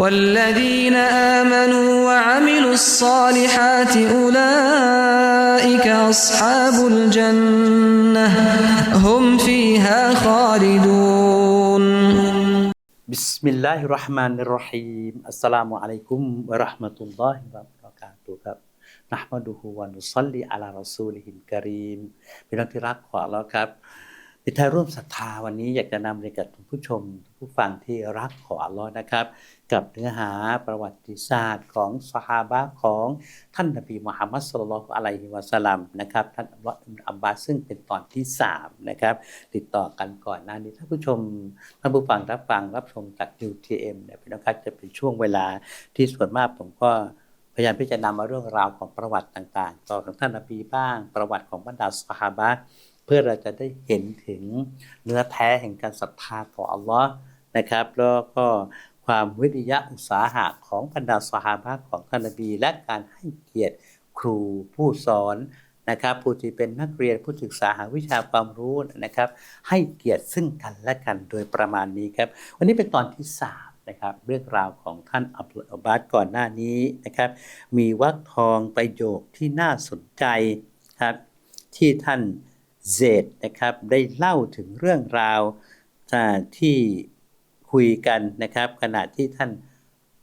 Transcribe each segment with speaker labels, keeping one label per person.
Speaker 1: والذين آمنوا وعملوا الصالحات أولئك أصحاب الجنة هم فيها خالدون
Speaker 2: บิสมิลลาฮิรเราะห์มานิรเราะฮีมอัสสลามุอะลัยกุมวะเราะห์มะตุลลอฮิวะบะเราะกาตุฮ์ครับนะห์มะดุฮูวะนุศ็อลลิอะลารอซูลิฮิลกะรีมพี่น้องที่รักของอัลเลาะห์ครับ ในท้ายร่วมศรัทธาวันนี้อยากจะนำเรียนกับผู้ชมผู้ฟังที่รักของอัลลาะห์นะครับ กับเนื้อหาประวัติศาสตร์ของสหาบะของท่านนบีมุฮัมมัดศ็อลลัลอะลัยฮิวะซัลลัมนะครับท่านอับดุลลอฮ์อับบาสซึ่งเป็นตอนที่สามนะครับติดต่อกันก่อนหน้านี้ท่านผู้ชมท่านผู้ฟังรับฟังรับชมจาก UTM เนี่ยพี่น้องครับจะเป็นช่วงเวลาที่ส่วนมากผมก็พยายามที่จะนำมาเรื่องราวของประวัติต่างๆ ต่อของท่านนบีบ้าง ประวัติของบรรดาสหาบะ เพื่อเราจะได้เห็นถึงเนื้อแท้แห่งการศรัทธาต่ออัลลอฮ์นะครับ แล้วก็ความวิริยะอุตสาหะของบรรดาสหาบะของท่านนบี และการให้เกียรติครูผู้สอนนะครับผู้ที่เป็นนักเรียนผู้ศึกษาหาวิชาความรู้นะครับ ให้เกียรติซึ่งกันและกันโดยประมาณนี้ครับ วันนี้เป็นตอนที่สามนะครับเรื่องราวของท่านอับดุลอาบาสก่อนหน้านี้นะครับ มีวรรคทองประโยคที่น่าสนใจครับที่ท่าน เซดนะครับได้เล่าถึงเรื่องราวที่คุยกันนะครับ ขณะที่ท่าน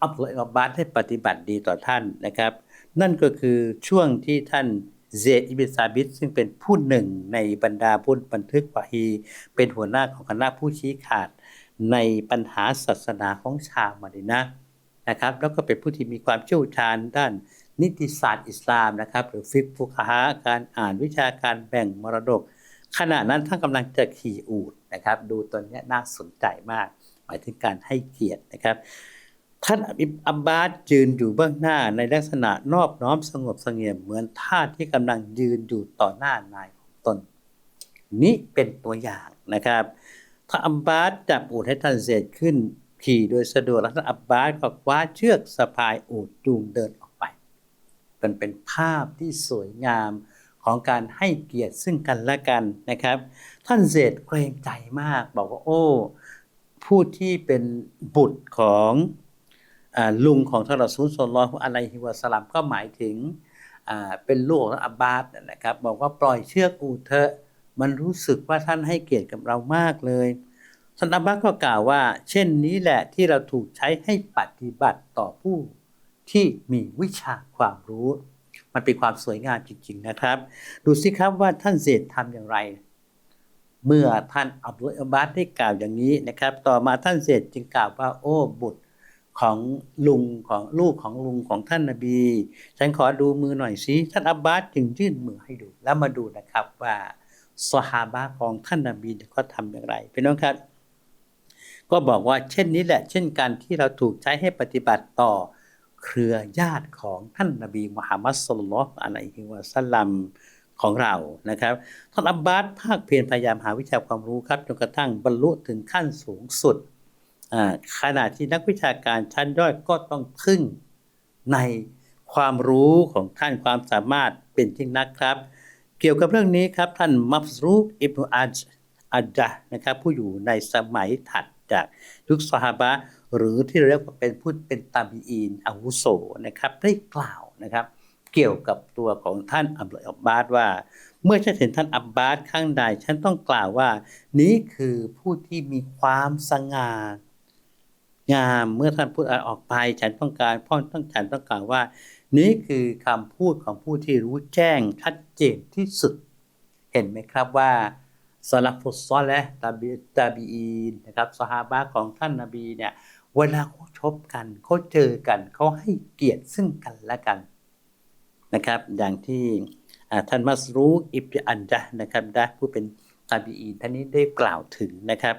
Speaker 2: อับดุลอาบบาสได้ปฏิบัติดีต่อท่านนะครับ นั่นก็คือช่วงที่ท่านเซดอิบิซาบิดซึ่งเป็นผู้หนึ่งในบรรดาผู้บันทึกวะฮี เป็นหัวหน้าของคณะผู้ชี้ขาดในปัญหาศาสนาของชาวมะดินะนะครับ แล้วก็เป็นผู้ที่มีความเชี่ยวชาญด้าน นิติศาสตร์อิสลามนะครับ หรือฟิกฟุกฮะการอ่านวิชาการแบ่งมรดก ขณะนั้นท่านกำลังจะขี่อูฐนะครับ ดูตัวนี้น่าสนใจมาก หมายถึงการให้เกียรตินะครับ ท่านอิบอับบาสยืนอยู่เบื้องหน้าในลักษณะนอบน้อมสงบเสงี่ยมเหมือนท่าที่กำลังยืนอยู่ต่อหน้านายของตน นี่เป็นตัวอย่างนะครับท่านอับบาสจับอูฐให้ท่านเซดขึ้นขี่โดยสะดวกแล้วท่านอับบาสก็คว้าเชือกสะพายอูฐจูงเดินออก มันเป็นภาพที่สวยงามของการให้เกียรติซึ่งกันและกันนะครับ ท่านเซดเกรงใจมาก บอกว่าโอ้ผู้ที่เป็นบุตรของอลุงของท่านรอซูลศ็อลลอฮุอะลัยฮิวะสัลลัมก็หมายถึงเป็นลูกของอับบาสนะครับ บอกว่าปล่อยเชือกอูเถอะมันรู้สึกว่าท่านให้เกียรติกับเรามากเลยท่านอับบาสก็กล่าวว่า เช่นนี้แหละที่เราถูกใช้ให้ปฏิบัติต่อผู้ ที่มีวิชาความรู้ มันเป็นความสวยงามจริง ๆนะครับ ดูสิครับว่าท่านเซดทำอย่างไร เมื่อท่านอับดุลอาบาสได้กล่าวอย่างนี้นะครับ ต่อมาท่านเสร็จจึงกล่าวว่าโอ้บุตรของลุงของลูกของลุงของท่านนบี ฉันขอดูมือหน่อยสิท่านอับบาสจึงยื่นมือให้ดู แล้วมาดูนะครับว่าสหาบะของท่านนบีเนี่ยเขาทำอย่างไรพี่น้องครับ ก็บอกว่าเช่นนี้แหละ เช่นกันที่เราถูกใช้ให้ปฏิบัติต่อ เครือญาติของท่านนบีมุฮัมมัดสุลลัลอะลัยฮิวะสัลลัมของเรานะครับท่านอับบาสภาคเพียรพยายามหาวิชาความรู้ครับจนกระทั่งบรรลุถึงขั้นสูงสุดขณะที่นักวิชาการชั้นย่อยก็ต้องพึ่งในความรู้ของท่านความสามารถเป็นจริงนักครับ เกี่ยวกับเรื่องนี้ครับท่านมัฟรูกอิบนุอัจอัจจานะครับผู้อยู่ในสมัยถัดจากยุคสหาบะ หรือที่เรียกว่าเป็นผู้เป็นตาบีอีนอาวุโสนะครับได้กล่าวนะครับ เกี่ยวกับตัวของท่านอับดุลอับบาสว่า เมื่อฉันเห็นท่านอับบาสข้างใด ฉันต้องกล่าวว่า นี้คือผู้ที่มีความสง่างามเมื่อท่านพูดออกไป ฉันต้องการพ่อต้องฉันต้องกล่าวว่า นี้คือคำพูดของผู้ที่รู้แจ้งชัดเจนที่สุด เห็นไหมครับว่าสลับฟุตซอลและตาบีตาบีอีนนะครับสหาบะของท่านนาบีเนี่ย เวลาเขาชบกันเขาเจอกันเขาให้เกียรติซึ่งกันและกันนะครับ อย่างที่ท่านมัสรูกอิบอันจานะครับได้ผู้เป็นตาบีอีท่านนี้ได้กล่าวถึงนะครับ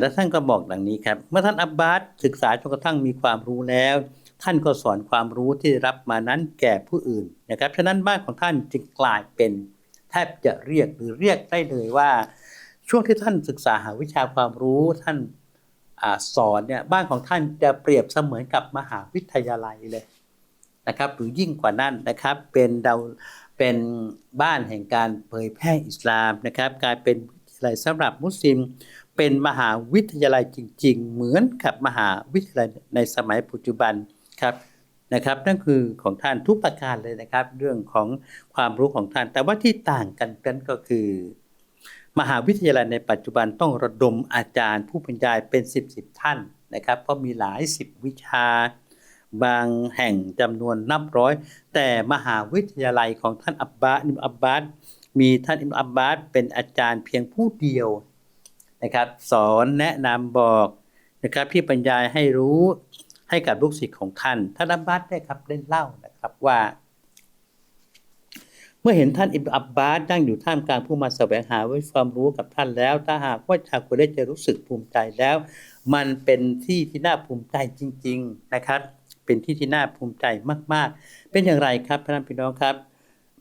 Speaker 2: แล้วท่านก็บอกดังนี้ครับ เมื่อท่านอับบาสศึกษาจนกระทั่งมีความรู้แล้ว ท่านก็สอนความรู้ที่รับมานั้นแก่ผู้อื่นนะครับฉะนั้นบ้านของท่านจึงกลายเป็นแทบจะเรียกหรือเรียกได้เลยว่า ช่วงที่ท่านศึกษาหาวิชาความรู้ท่าน สอนเนี่ยบ้านของท่านจะเปรียบเสมือนกับมหาวิทยาลัยเลยนะครับหรือยิ่งกว่านั้นนะครับเป็นเดาเป็นบ้านแห่งการเผยแพร่อิสลามนะครับกลายเป็นวิทยาลัยสำหรับมุสลิม เป็นมหาวิทยาลัยจริง ๆ เหมือนกับมหาวิทยาลัยในสมัยปัจจุบันครับนะครับนั่นคือของท่านทุกประการเลยนะครับ เรื่องของความรู้ของท่าน แต่ว่าที่ต่างกันกันก็คือ มหาวิทยาลัยในปัจจุบันต้องระดมอาจารย์ผู้บรรยายเป็น 10บสท่านนะครับเพราะมีหลายสิบวิชา บางแห่งจำนวนนับร้อย แต่มหาวิทยาลัยของท่านอับบาสอิมอับบาสมีท่านอิมอับบาสเป็นอาจารย์เพียงผู้เดียวนะครับสอนแนะนำบอกนะครับที่บรรยายให้รู้ให้กับลูกศิษย์ของท่านท่านอับบาสได้ครับได้เล่านะครับว่า มื่อเห็นท่านอิบอับบาสนั่งอยู่ท่ามกลางผู้มาแสวงหาวิความรู้กับท่านแล้ว ถ้าหากว่าชาวกุเรชจะรู้สึกภูมิใจแล้ว มันเป็นที่ที่น่าภูมิใจจริง ๆนะครับ เป็นที่ที่น่าภูมิใจมาก ๆ เป็นอย่างไรครับท่านพี่น้องครับ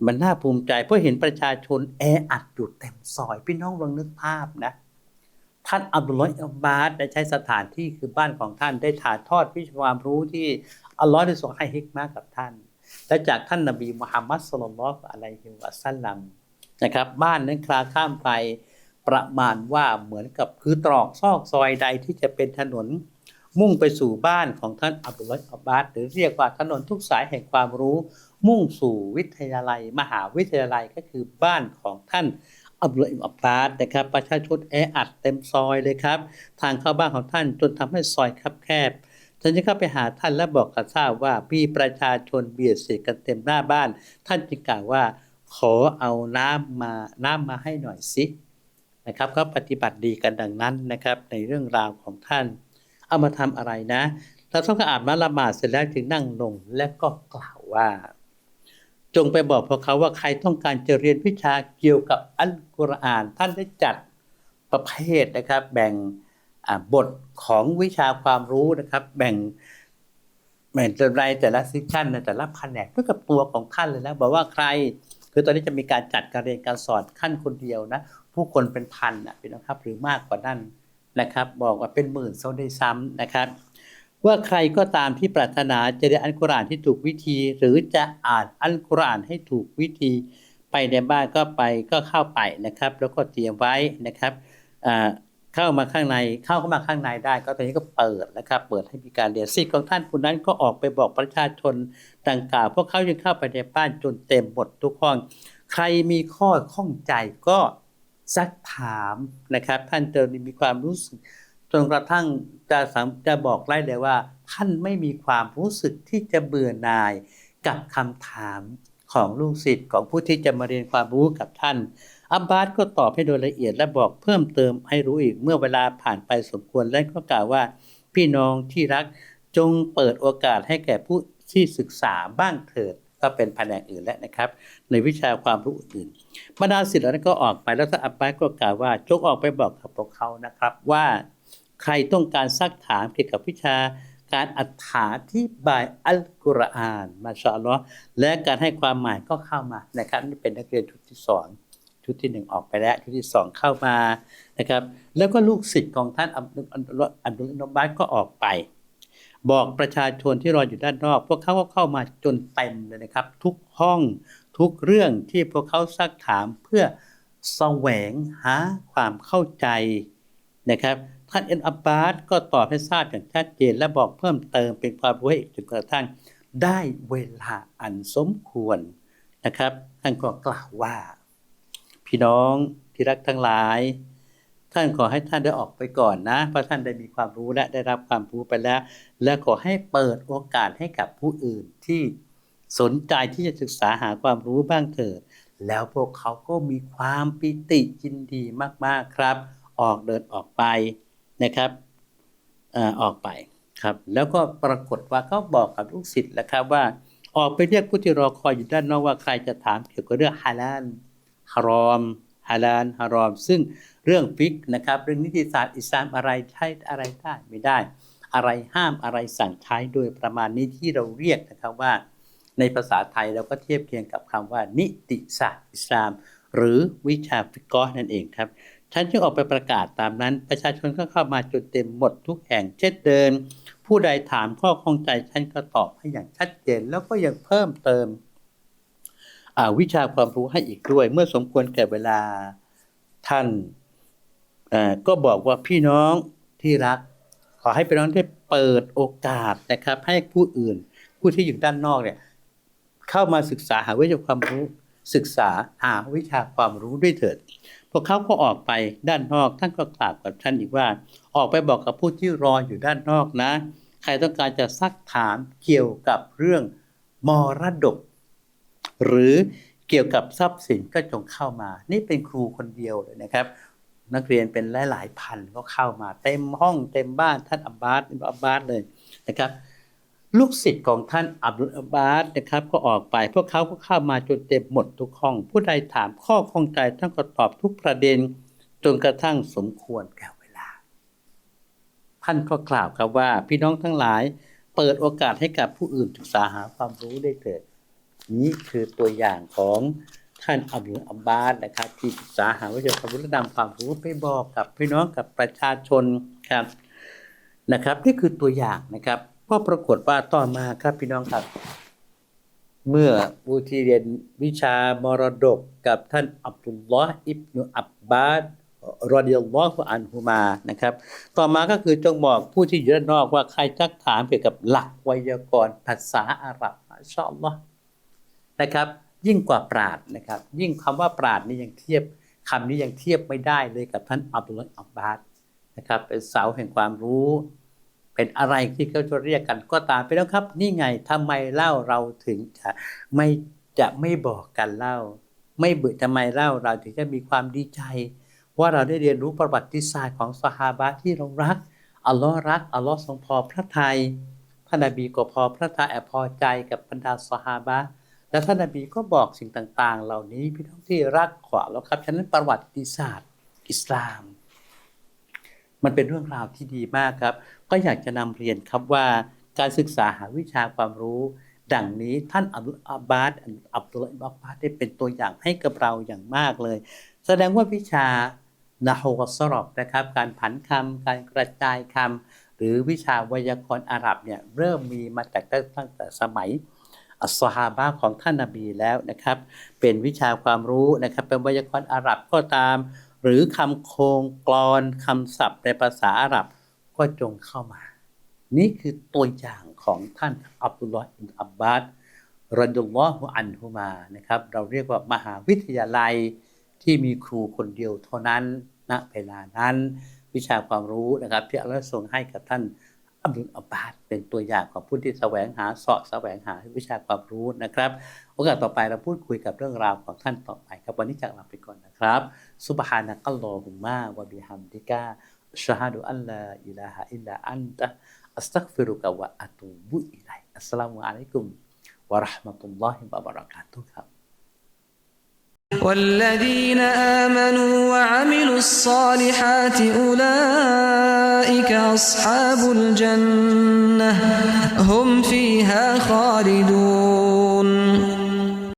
Speaker 2: มันน่าภูมิใจเพราะเห็นประชาชนแออัดอยู่เต็มซอยพี่น้องลองนึกภาพนะท่านอับดุลลอฮ์อับบาสได้ใช้สถานที่คือบ้านของท่านได้ถ่ายทอดวิชาความรู้ที่อัลลอฮ์ได้ทรงให้ฮิกมากับท่าน และจากท่านนบีมุฮัมมัดสุลลัลลอฮุอะลัยฮิวะสัลลัมนะครับ บ้านนั้นคลาข้ามไปประมาณว่าเหมือนกับคือตรอกซอกซอยใดที่จะเป็นถนน มุ่งไปสู่บ้านของท่านอับดุลอับบาสหรือเรียกว่าถนนทุกสายแห่งความรู้ มุ่งสู่วิทยาลัย มหาวิทยาลัยก็คือบ้านของท่านอับดุลลอฮ์อิบอับบาสนะครับประชาชนแออัดเต็มซอยเลยครับ ทางเข้าบ้านของท่านจนทำให้ซอยคับแคบ ฉันจะเข้าไปหาท่านและบอกกับทราบว่ามีประชาชนเบียดเสียกันเต็มหน้าบ้าน ท่านจึงกล่าวว่า ขอเอาน้ำมาน้ำมาให้หน่อยสินะครับก็ปฏิบัติดีกันดังนั้นนะครับในเรื่องราวของท่าน เอามาทำอะไรนะเราต้องอาบน้ำละหมาดเสร็จแล้วจึงนั่งลงและก็กล่าวว่า จงไปบอกพวกเขาว่าใครต้องการจะเรียนวิชาเกี่ยวกับอัลกุรอาน ท่านได้จัดประเภทนะครับ แบ่ง บทของวิชาความรู้นะครับ แบ่งแบ่งรายแต่ละซิชันในแต่ละแผนกด้วยกับตัวของท่านเลยนะบอกว่าใคร คือตอนนี้จะมีการจัดการเรียนการสอนขั้นคนเดียวนะผู้คนเป็นพันนะพี่น้องครับหรือมากกว่านั้นนะครับ บอกว่าเป็นหมื่นโซได้ซ้ำนะครับ ว่าใครก็ตามที่ปรารถนาจะเรียนอัลกุรอานที่ถูกวิธี หรือจะอ่านอัลกุรอานให้ถูกวิธี ไปในบ้านก็ไปก็เข้าไปนะครับ แล้วก็เตรียมไว้นะครับอ่า เข้ามาข้างในเข้าเข้ามาข้างในได้ ก็ตอนนี้ก็เปิดนะครับ เปิดให้มีการเรียนสิทธิ์ของท่านผู้นั้นก็ออกไปบอกประชาชนดังกล่าวพวกเขายังเข้าไปในบ้านจนเต็มหมดทุกห้อง ใครมีข้อข้องใจก็ซักถามนะครับ ท่านเจะมีความรู้สึกจนกระทั่งจะสามจะบอกไล่เลยว่า ท่านไม่มีความรู้สึกที่จะเบื่อหน่ายกับคำถามของลูกศิษย์ของผู้ที่จะมาเรียนความรู้กับท่าน อับบาสก็ตอบให้โดยละเอียดและบอกเพิ่มเติมให้รู้อีกเมื่อเวลาผ่านไปสมควรและก็กล่าวว่า พี่น้องที่รักจงเปิดโอกาสให้แก่ผู้ที่ศึกษาบ้างเถิดก็เป็นแผนกอื่นแล้วนะครับ ในวิชาความรู้อื่นบรรดาศิษย์เหล่านั้นก็ออกไปแล้วท่านอับบาสก็กล่าวว่าจงออกไปบอกกับพวกเขานะครับว่าใครต้องการซักถามเกี่ยวกับวิชาการอธิบายอัลกุรอานมาชาอัลลอฮ์และการให้ความหมายก็เข้ามานะครับนี่เป็นนักเรียนชุดที่สอง ชุดที่หนึ่งออกไปแล้ว ชุดที่สองเข้ามานะครับ แล้วก็ลูกศิษย์ของท่านอับดุลอับดุลอับดุลนบัสก็ออกไป บอกประชาชนที่รออยู่ด้านนอก พวกเขาก็เข้ามาจนเต็มเลยนะครับ ทุกห้องทุกเรื่องที่พวกเขาซักถามเพื่อแสวงหาความเข้าใจนะครับท่านเอ็นอับบาสก็ตอบให้ทราบอย่างชัดเจน และบอกเพิ่มเติมเป็นความรู้ให้อีกจนกระทั่งได้เวลาอันสมควรนะครับท่านก็กล่าวว่า พี่น้องที่รักทั้งหลาย ท่านขอให้ท่านได้ออกไปก่อนนะ เพราะท่านได้มีความรู้และได้รับความรู้ไปแล้ว และขอให้เปิดโอกาสให้กับผู้อื่นที่สนใจที่จะศึกษาหาความรู้บ้างเถิด แล้วพวกเขาก็มีความปิติยินดีมากๆครับ ออกเดินออกไปนะครับเออออกไปครับ แล้วก็ปรากฏว่าเขาบอกกับลูกศิษย์แล้วครับว่า ออกไปเรียกผู้ที่รอคอยอยู่ด้านนอกว่าใครจะถามเกี่ยวกับเรื่องฮาลาล ฮารอมฮาลาลฮารอม ซึ่งเรื่องฟิกนะครับ เรื่องนิติศาสตร์อิสลามอะไรใช้อะไรได้ไม่ได้ อะไรห้ามอะไรสั่งใช้โดยประมาณนี้ที่เราเรียกนะครับว่า ในภาษาไทยเราก็เทียบเคียงกับคำว่า นิติศาสตร์อิสลาม หรือวิชาฟิกอนั่นเองครับฉันจึงออกไปประกาศตามนั้น ประชาชนก็เข้ามาจนเต็มหมดทุกแห่งเช่นเดิมผู้ใดถามข้อข้องใจฉันก็ตอบให้อย่างชัดเจนแล้วก็ยังเพิ่มเติม วิชาความรู้ให้อีกด้วย เมื่อสมควรแก่เวลาท่านก็บอกว่าพี่น้องที่รัก ขอให้พี่น้องได้เปิดโอกาสนะครับ ให้ผู้อื่น ผู้ที่อยู่ด้านนอกเนี่ยเข้ามาศึกษาหาวิชาความรู้ ศึกษาหาวิชาความรู้ด้วยเถิดพวกเขาก็ออกไปด้านนอกท่านก็กล่าวกับท่านอีกว่า ออกไปบอกกับผู้ที่รออยู่ด้านนอกนะ ใครต้องการจะซักถามเกี่ยวกับเรื่องมรดก หรือเกี่ยวกับทรัพย์สินก็จงเข้ามา นี่เป็นครูคนเดียวเลยนะครับ นักเรียนเป็นหลายๆพันก็เข้ามา เต็มห้องเต็มบ้านท่านอับบาสอับบาสเลยนะครับ ลูกศิษย์ของท่านอับดุลอับบาสนะครับ ก็ออกไป พวกเขาก็เข้ามาจนเต็มหมดทุกห้อง ผู้ใดถามข้อข้องใจท่านก็ตอบทุกประเด็นจนกระทั่งสมควรแก่เวลา ท่านก็กล่าวครับว่าพี่น้องทั้งหลาย เปิดโอกาสให้กับผู้อื่นศึกษาหาความรู้ได้เถิด นี่คือตัวอย่างของท่านอับดุลอับบาสนะครับที่ศึกษาหาวิชาความรู้และนำความรู้ไปบอกกับพี่น้องกับประชาชนครับนะครับ นี่คือตัวอย่างนะครับก็ปรากฏว่าต่อมาครับพี่น้องครับ เมื่อผู้ที่เรียนวิชามรดกกับท่านอับดุลลอฮ์อิบนุอับบาสรอดิยัลลอฮุอันฮุมานะครับ ต่อมาก็คือจงบอกผู้ที่อยู่ด้านนอกว่าใครจักถามเกี่ยวกับหลักไวยากรณ์ภาษาอาหรับชอัลลอฮ์ นะครับ ยิ่งกว่าปราดนะครับ ยิ่งคำว่าปราดนี่ยังเทียบคำนี้ยังเทียบไม่ได้เลยกับท่านอับดุลลอฮ์อับบาสนะครับ เป็นเสาแห่งความรู้ เป็นอะไรที่เขาจะเรียกกันก็ตามไปแล้วครับ นี่ไงทำไมเล่าเราถึงจะไม่จะไม่บอกกันเล่า ไม่เบื่อทำไมเล่าเราถึงจะมีความดีใจ ว่าเราได้เรียนรู้ประวัติศาสตร์ของสหาบะที่เรารักอัลลอฮ์รักอัลลอฮ์ทรงพอพระทัยท่านนบีก็พอพระทัยแอบพอใจกับบรรดาสหาบะ และท่านนบีก็บอกสิ่งต่างๆ เหล่านี้พี่น้องที่รักขวาแล้วครับฉะนั้นประวัติศาสตร์อิสลาม มันเป็นเรื่องราวที่ดีมากครับ ก็อยากจะนำเรียนครับว่าการศึกษาหาวิชาความรู้ ดังนี้ท่านอับดุลอาบาสอับดุลอับบาสได้เป็นตัวอย่างให้กับเราอย่างมากเลย แสดงว่าวิชานาฮวสรอบนะครับ การผันคำการกระจายคำหรือวิชาไวยากรณ์อาหรับเนี่ยเริ่มมีมาจากตั้งแต่สมัย อัสฮาบะของท่านนาบีแล้วนะครับ เป็นวิชาความรู้นะครับ เป็นไวยากรณ์อาหรับก็ตาม หรือคำโครงกลอนคำศัพท์ในภาษาอาหรับก็จงเข้ามา นี่คือตัวอย่างของท่านอับดุลลอฮ์อินอับบาสรดุลลอฮุอันฮุมานะครับ เราเรียกว่ามหาวิทยาลัยที่มีครูคนเดียวเท่านั้นณเวลานั้น วิชาความรู้นะครับที่อัลลอฮ์ทรงให้กับท่าน บดุลอับบาสเป็นตัวอย่างของผู้ที่แสวงหาเสาะแสวงหาวิชาความรู้นะครับ โอกาสต่อไปเราพูดคุยกับเรื่องราวของท่านต่อไปครับ วันนี้จากลาไปก่อนนะครับซุบฮานะกัลลอฮุมมาวะบิฮัมดิกะอัชฮะดุอัลลาอิลาฮะอิลลาอันตะอัสตัฆฟิรุกะวะอะตูบุอิลัยอัสสลามุอะลัยกุมวะเราะห์มะตุลลอฮิวะบะเราะกาตุฮ์ครับ
Speaker 1: والذين آمنوا وعملوا الصالحات أولئك أصحاب الجنة هم فيها خالدون.